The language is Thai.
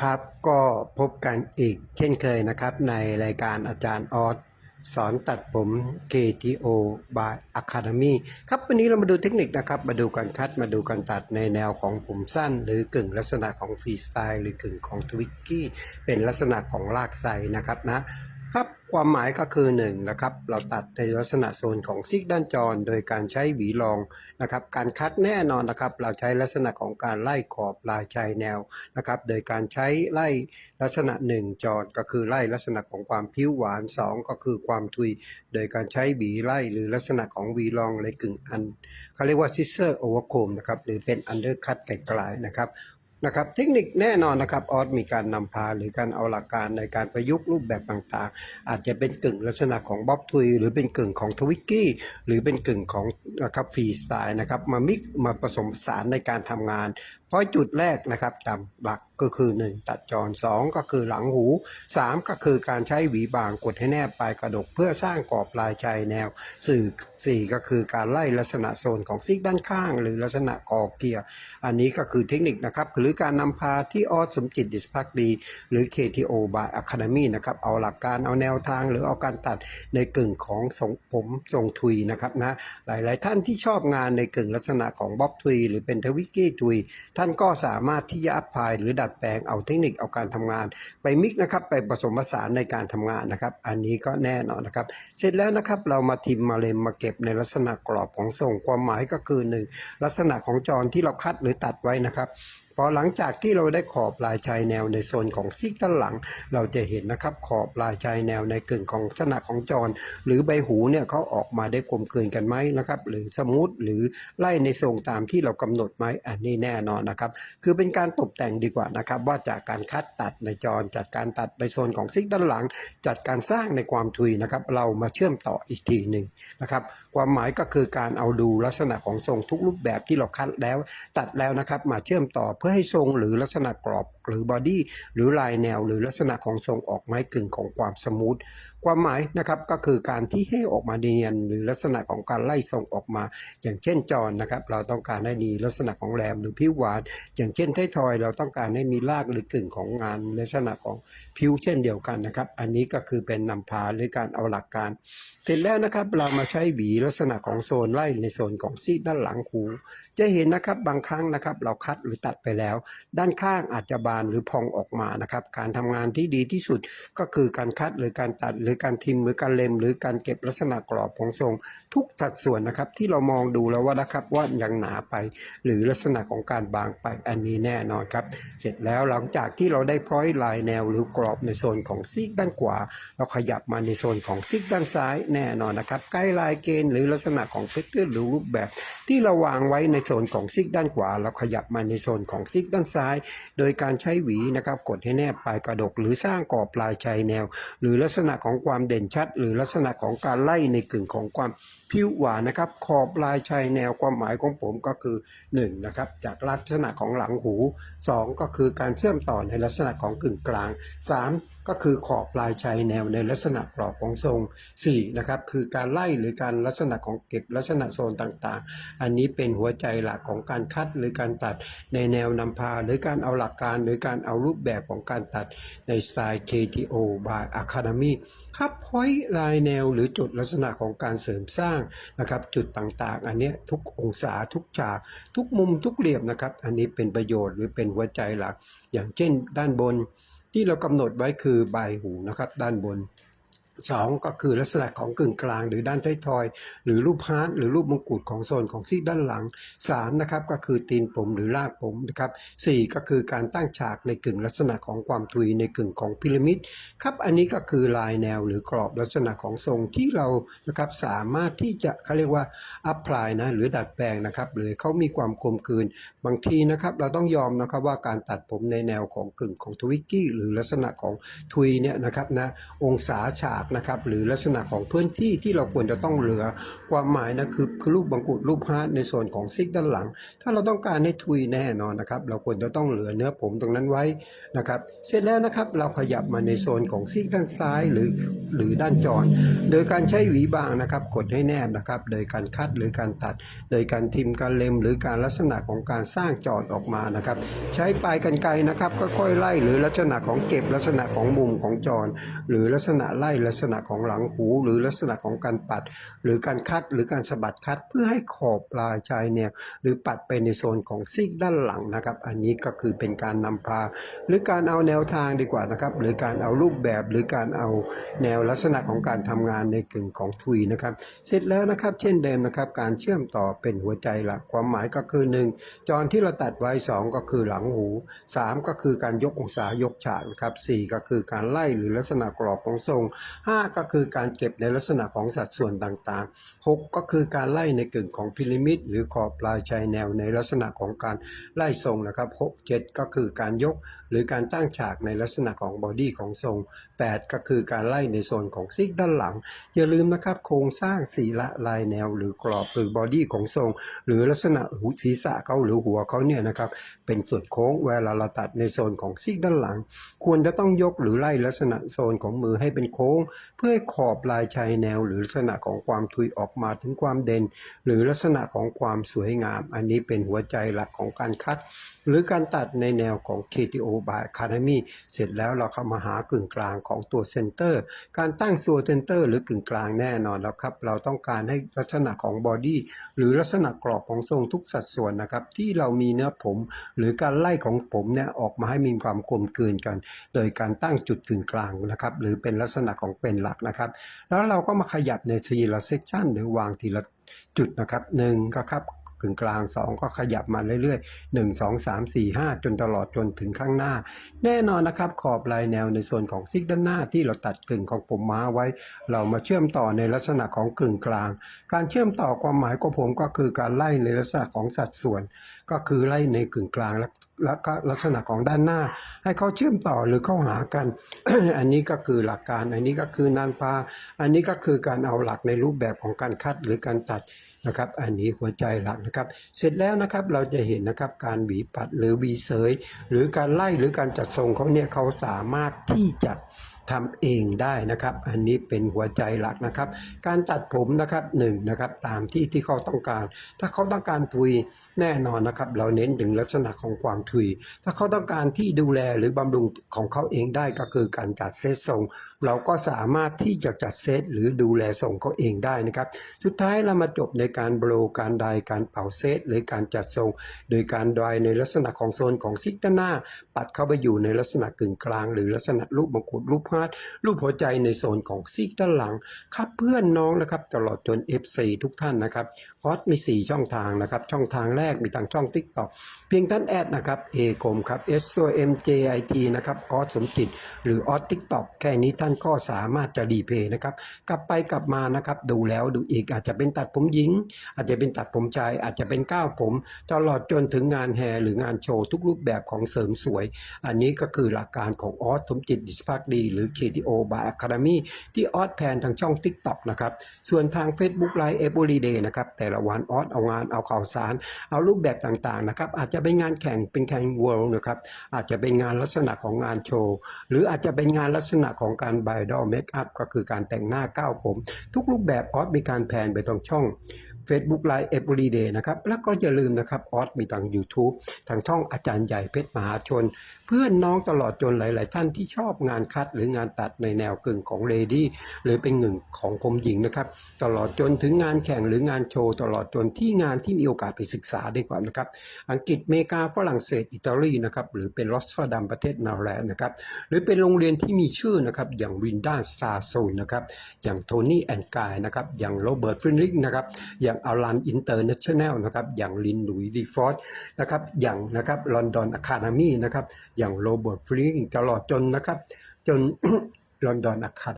ครับก็พบกันอีกเช่นเคยนะครับ ในรายการอาจารย์ออสสอนตัดผม KTO by Academy ครับวันนี้เรามาดูเทคนิคนะครับ มาดูการคัดมาดูการตัดในแนวของผมสั้น หรือกึ่งลักษณะของฟรีสไตล์หรือกึ่งของทวิกกี้เป็นลักษณะของลากไซนะครับนะ ครับความหมายก็คือ1นงนะครับเราตัดในลักษณะโซนของซิกด้านจร โดยการใช้หวีรองนะครับ การคัดแน่นอนนะครับ เราใช้ลักษณะของการไล่ขอบลายชายแนวนะครับ โดยการใช้ไล่ลักษณะ 1จรก็คือไล่ลักษณะของความผิวหวาน 2 ก็คือความทุย โดยการใช้หวีไล่หรือลักษณะของหวีรองเลยกึ่งอันเขาเรียกว่าซิสเซอร์โอเวอร์โคมนะครับหรือเป็นอันเดอร์คัตไกลๆนะครับ นะครับเทคนิคแน่นอนนะครับออสมีการนำพาหรือการเอาหลักการในการประยุกต์รูปแบบต่างๆ อาจจะเป็นกึ่งลักษณะของบ๊อบทุย หรือเป็นกึ่งของทวิกกี้หรือเป็นกึ่งของนะครับฟรีสไตล์นะครับมามิกมาผสมผสานในการทำงานเพราะจุดแรกนะครับตามหลักก็คือ 1 ตัดจร2ก็คือหลังหู 3 ก็คือการใช้หวีบางกดให้แนบปลายกระดก เพื่อสร้างกรอบลายชายแนว สื่อ 4 ก็คือการไล่ลักษณะโซนของซิกด้านข้าง หรือลักษณะกอเกียร์ อันนี้ก็คือเทคนิคนะครับ หรือการนำพาที่ออสสมจิตดิสพักดี หรือ KTO by Academy นะครับเอาหลักการเอาแนวทางหรือเอาการตัดในกึ่งของทรงผมทรงทุยนะครับนะหลาย ๆ ท่านที่ชอบงานในกึ่งลักษณะของบ๊อบทุย หรือเป็นทวิกกี้ทุยท่านก็สามารถที่จะอัพพายหรือดัดแปลงเอาเทคนิคเอาการทำงาน ไปมิกนะครับไปผสมผสานในการทำงานนะครับ อันนี้ก็แน่นอนนะครับ เสร็จแล้วนะครับเรามาทิมมาเลมมาเก็บในลักษณะกรอบของทรงความหมายก็คือหนึ่งลักษณะของจรที่เราคัดหรือตัดไว้นะครับ พอหลังจากที่เราได้ขอบลายชายแนวในโซนของซีกด้านหลัง เราจะเห็นนะครับขอบลายชายแนวในกึ่งของลักษณะของจร หรือใบหูเนี่ยเขาออกมาได้กลมกลืนกันไหมนะครับหรือสมูทหรือไล่ในทรงตามที่เรากำหนดไหมอันนี้แน่นอนนะครับ คือเป็นการตกแต่งดีกว่านะครับ ว่าจากการคัดตัดในจรจัดการตัดในโซนของซิกด้านหลัง จัดการสร้างในความทุยนะครับ เรามาเชื่อมต่ออีกทีหนึ่งนะครับ ความหมายก็คือการเอาดูลักษณะของทรงทุกรูปแบบที่เราคัดแล้ว ตัดแล้วนะครับมาเชื่อมต่อเพื่อให้ทรงหรือลักษณะกรอบ หรือบอดี้หรือลายแนว หรือลักษณะของทรงออกไม้กึ่งของความสมูทความหมายนะครับก็คือการที่ให้ออกมาเนียนหรือลักษณะของการไล่ทรงออกมา อย่างเช่นจรนนะครับ เราต้องการให้มีลักษณะของแหลมหรือผิวหวาน อย่างเช่นไททอย เราต้องการให้มีรากหรือกึ่งของงานลักษณะของผิวเช่นเดียวกันนะครับ อันนี้ก็คือเป็นนำพาหรือการเอาหลักการเสร็จแล้วนะครับเรามาใช้หวีลักษณะของโซนไล่ในโซนของซีกด้านหลังหูจะเห็นนะครับบางครั้งนะครับ เราคัดหรือตัดไปแล้ว ด้านข้างอาจจะบางนหรือพองออกมานะครับ การทำงานที่ดีที่สุดก็คือการคัดหรือการตัดหรือการทิมหรือการเล็ม หรือการเก็บลักษณะกรอบของทรง ทุกสัดส่วนนะครับที่เรามองดูแล้วว่านะครับว่ายังหนาไป หรือลักษณะของการบางไปอันนี้แน่นอนครับ เสร็จแล้วหลังจากที่เราได้พร้อยลายแนวหรือกรอบในโซนของซีกด้านขวา เราขยับมาในโซนของซีกด้านซ้ายแน่นอนนะครับใกล้ลายเกณฑ์หรือลักษณะของเพชรหรือรูปแบบ ที่เราวางไว้ในโซนของซีกด้านขวา เราขยับมาในโซนของซีกด้านซ้าย โดยการใช้หวีนะครับกดให้แนบปลายกระดก หรือสร้างกรอบปลายชายแนว หรือลักษณะของความเด่นชัด หรือลักษณะของการไล่ในกึ่งของความผิวหวานนะครับ ขอบลายชายแนวความหมายของผมก็คือ1นะครับจากลักษณะของหลังหู 2 ก็คือการเชื่อมต่อในลักษณะของกึ่งกลาง 3 ก็คือขอบปลายชายแนวในลักษณะกรอบของทรง4นะครับคือการไล่หรือการลักษณะของเก็บลักษณะโซนต่างๆ อันนี้เป็นหัวใจหลักของการคัดหรือการตัดในแนวนำพา หรือการเอาหลักการหรือการเอารูปแบบของการตัดในสไตล์ KTO by Academy ครับพอยลายแนวหรือจุดลักษณะของการเสริมสร้างนะครับจุดต่างๆ อันนี้ทุกองศาทุกฉาก ทุกมุมทุกเหลี่ยมนะครับ อันนี้เป็นประโยชน์หรือเป็นหัวใจหลัก อย่างเช่นด้านบน ที่เรากำหนดไว้คือใบหูนะครับ ด้านบน สองก็คือลักษณะของกึ่งกลางหรือด้านท้ายทอย หรือรูปฮาร์ดหรือรูปมงกุฎของโซนของซีกด้านหลังสามนะครับก็คือตีนผมหรือรากผมนะครับสี่ก็คือการตั้งฉากในกึ่งลักษณะของความทุยในกึ่งของพีระมิดครับอันนี้ก็คือลายแนวหรือกรอบลักษณะของทรงที่เรานะครับสามารถที่จะเขาเรียกว่าอัพพลายนะหรือดัดแปลงนะครับหรือเขามีความกลมกลืนบางทีนะครับเราต้องยอมนะครับว่าการตัดผมในแนวของกึ่งของทวิกกี้หรือลักษณะของทุยเนี่ยนะครับนะองศาฉากนะครับหรือลักษณะของพื้นที่ที่เราควรจะต้องเหลือ ความหมายนะคือคือรูปบังกุฎรูปฮาร์ดในส่วนของซิกด้านหลัง ถ้าเราต้องการให้ทุยแน่นอนนะครับเราควรจะต้องเหลือเนื้อผมตรงนั้นไว้นะครับเสร็จแล้วนะครับเราขยับมาในโซนของซีกด้านซ้ายหรือหรือด้านจรโดยการใช้หวีบางนะครับกดให้แนบนะครับโดยการคัดหรือการตัด โดยการทิมการเล็ม หรือการลักษณะของการสร้างจอดออกมานะครับใช้ปลายกันไกรนะครับค่อยๆไล่หรือลักษณะของเก็บลักษณะของมุมของจรหรือลักษณะไล่ลักษณะของหลังหูหรือลักษณะของการปัด หรือการคัดหรือการสะบัดคัด เพื่อให้ขอบปลายชายแนวหรือปัดไปในโซนของซีกด้านหลังนะครับ อันนี้ก็คือเป็นการนำพา หรือการเอาแนวทางดีกว่านะครับ หรือการเอารูปแบบหรือการเอาแนวลักษณะของการทำงานในกึ่งของทุยนะครับ เสร็จแล้วนะครับ เช่นเดิมนะครับ การเชื่อมต่อเป็นหัวใจหลักความหมายก็คือ 1จรที่เราตัดไว้ 2 ก็คือหลังหู 3 ก็คือการยกองศายกฉากนครับ4ก็คือการไล่หรือลักษณะกรอบของทรง5 ก็คือการเก็บในลักษณะของสัดส่วนต่างๆ 6 ก็คือการไล่ในกึ่งของพีระมิดหรือขอบปลายชายแนวในลักษณะของการไล่ทรงนะครับ 6 7 ก็คือการยก หรือการตั้งฉากในลักษณะของบอดี้ของทรง 8 ก็คือการไล่ในโซนของซีกด้านหลัง อย่าลืมนะครับโครงสร้างสีละลายแนว หรือกรอบหรือบอดี้ของทรง หรือลักษณะหูศีรษะเขาหรือหัวเขาเนี่ยนะครับเป็นส่วนโค้งเวลาเราตัดในโซนของซีกด้านหลัง ควรจะต้องยกหรือไล่ลักษณะโซนของมือให้เป็นโค้งเพื่อให้ขอบลายชายแนว หรือลักษณะของความทุยออกมาถึงความเด่น หรือลักษณะของความสวยงาม อันนี้เป็นหัวใจหลักของการคัด หรือการตัดในแนวของ KTO by Academy เสร็จแล้วเราเข้ามาหากึ่งกลางของตัวเซนเตอร์ การตั้งตัวเซนเตอร์หรือกึ่งกลางแน่นอนแล้วครับ เราต้องการให้ลักษณะของบอดี้หรือลักษณะกรอบของทรงทุกสัดส่วนนะครับ ที่เรามีเนื้อผม หรือการไล่ของผมเนี่ยออกมาให้มีความกลมกลืนกัน โดยการตั้งจุดกึ่งกลางนะครับ หรือเป็นลักษณะของเป็นหลักนะครับ แล้วเราก็มาขยับในทีละเซกชันหรือวางทีละจุดนะครับหนึ่งก็ครับ กึ่งกลาง 2 ก็ขยับมาเรื่อยๆ 1 2 3 4 5 จนตลอดจนถึงข้างหน้า แน่นอนนะครับขอบลายแนวในส่วนของซิกด้านหน้าที่เราตัดกึ่งของผมม้าไว้ เรามาเชื่อมต่อในลักษณะของกึ่งกลาง การเชื่อมต่อความหมายของผมก็คือการไล่ในลักษณะของสัดส่วน ก็คือไล่ในกึ่งกลางและแล้วก็ลักษณะของด้านหน้า ให้เขาเชื่อมต่อหรือเข้าหากัน อันนี้ก็คือหลักการ อันนี้ก็คือนานพา อันนี้ก็คือการเอาหลักในรูปแบบของการคัดหรือการตัด นะครับ อันนี้หัวใจหลักนะครับ เสร็จแล้วนะครับเราจะเห็นนะครับการหวีปัดหรือหวีเสย หรือการไล่หรือการจัดทรงเขาเนี่ยเขาสามารถที่จะทำเองได้นะครับ อันนี้เป็นหัวใจหลักนะครับ การตัดผมนะครับหนึ่งนะครับตามที่ที่เขาต้องการ ถ้าเขาต้องการทุยแน่นอนนะครับ เราเน้นถึงลักษณะของความทุย ถ้าเขาต้องการที่ดูแลหรือบำรุงของเขาเองได้ก็คือการจัดเซตทรง เราก็สามารถที่จะจัดเซตหรือดูแลทรงเขาเองได้นะครับ สุดท้ายเรามาจบในการโบรการไดการเป่าเซตหรือการจัดทรง โดยการดอยในลักษณะของโซนของซิกด้านหน้า ปัดเข้าไปอยู่ในลักษณะกึ่งกลาง หรือลักษณะรูปมงกุฎรูปฮาร์ดรูปหัวใจในโซนของซีกด้านหลังครับเพื่อนน้องนะครับตลอดจน F4 ทุกท่านนะครับออสมี 4 ช่องทางนะครับช่องทางแรกมีทางช่อง TikTok เพียงท่านแอดนะครับ A กรมครับ S ตัว MJIT นะครับออสสมจิต หรือออส TikTok แค่นี้ท่านก็สามารถจะรีเพย์นะครับกลับไปกลับมานะครับดูแล้วดูอีกอาจจะเป็นตัดผมหญิงอาจจะเป็นตัดผมชาย อาจจะเป็นก้าวผม ตลอดจนถึงงานแฮร์หรืองานโชว์ทุกรูปแบบของเสริมสวย อันนี้ก็คือหลักการของออสสมจิตดิสพักดี หรือ KTO by Academy ที่ออสแพนทางช่อง TikTok นะครับ ส่วนทาง Facebook Live Everyday นะครับ แต่ละวันออสเอางานเอาข่าวสาร เอารูปแบบต่างๆนะครับ อาจจะเป็นงานแข่งเป็นแข่ง World นะครับอาจจะเป็นงานลักษณะของงานโชว์ หรืออาจจะเป็นงานลักษณะของการไบดอลเมคอัพก็คือการแต่งหน้าก้าวผม ทุกรูปแบบออสมีการแพนไปตรงช่อง Facebook Live Everyday นะครับ แล้วก็อย่าลืมนะครับออสมีทาง YouTube ทางช่องอาจารย์ใหญ่เพชรมหาชน เพื่อนน้องตลอดจนหลาย ๆ ท่านที่ชอบงานคัดหรืองานตัดในแนวกึ่งของเลดี้หรือเป็นหนึ่งของผมหญิงนะครับ ตลอดจนถึงงานแข่งหรืองานโชว์ ตลอดจนที่งานที่มีโอกาสไปศึกษาได้ก่อนะครับ อังกฤษเมกาฝรั่งเศสอิตาลีนะครับหรือเป็นลอสฟาดัมประเทศนอร์แลนด์นะครับหรือเป็นโรงเรียนที่มีชื่อนะครับอย่างวินด้าสตาร์โซนนะครับอย่างโทนี่แอนกายนะครับอย่างโรเบิร์ตฟรินลิกนะครับอย่างอารันอินเตอร์เนชั่นแนลนะครับอย่างลินลุยดีฟอร์ดนะครับอย่างนะครับลอนดอนอะคาเดมีนะครับอย่างโรเบิร์ตฟรินลิงตลอดจนนะครับจนลอนดอนอะคา